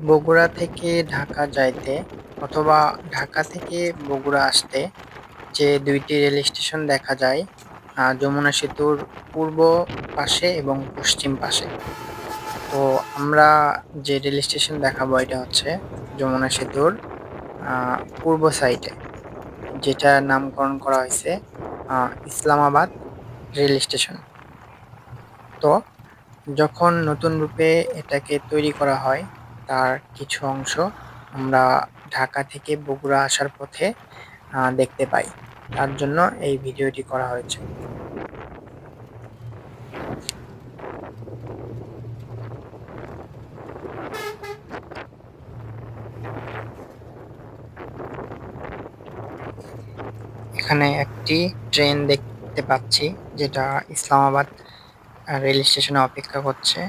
বগুড়া থেকে ঢাকা যাইতে অথবা ঢাকা থেকে বগুড়া আসতে যে দুইটি রেল স্টেশন দেখা যায় যমুনা সেতুর পূর্ব পাশে এবং পশ্চিম পাশে। তো আমরা যে রেল স্টেশন দেখাবো এটা হচ্ছে যমুনা সেতুর পূর্ব সাইডে, যেটা নামকরণ করা হয়েছে ইসলামাবাদ রেল স্টেশন। তো যখন নতুন রূপে এটাকে তৈরি করা হয় তার কিছু অংশ আমরা ঢাকা থেকে বগুড়া আসার পথে দেখতে পাই। তার জন্য এই ভিডিওটি করা হয়েছে। এখানে একটি ট্রেন দেখতে পাচ্ছি, যেটা ইসলামাবাদ রেল স্টেশনে অপেক্ষা করছে।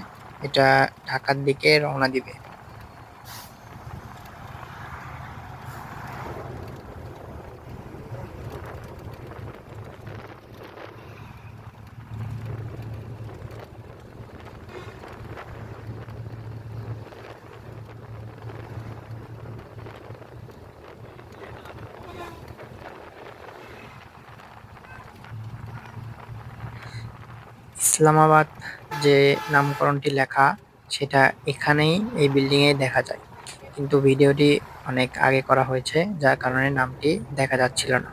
এটা ঢাকার দিকে রওনা দিবে। ইসলামাবাদ যে নামকরণটি লেখা, সেটা এখানেই এই বিল্ডিংয়ে দেখা যায়। কিন্তু ভিডিওটি অনেক আগে করা হয়েছে, যার কারণে নামটি দেখা যাচ্ছিল না।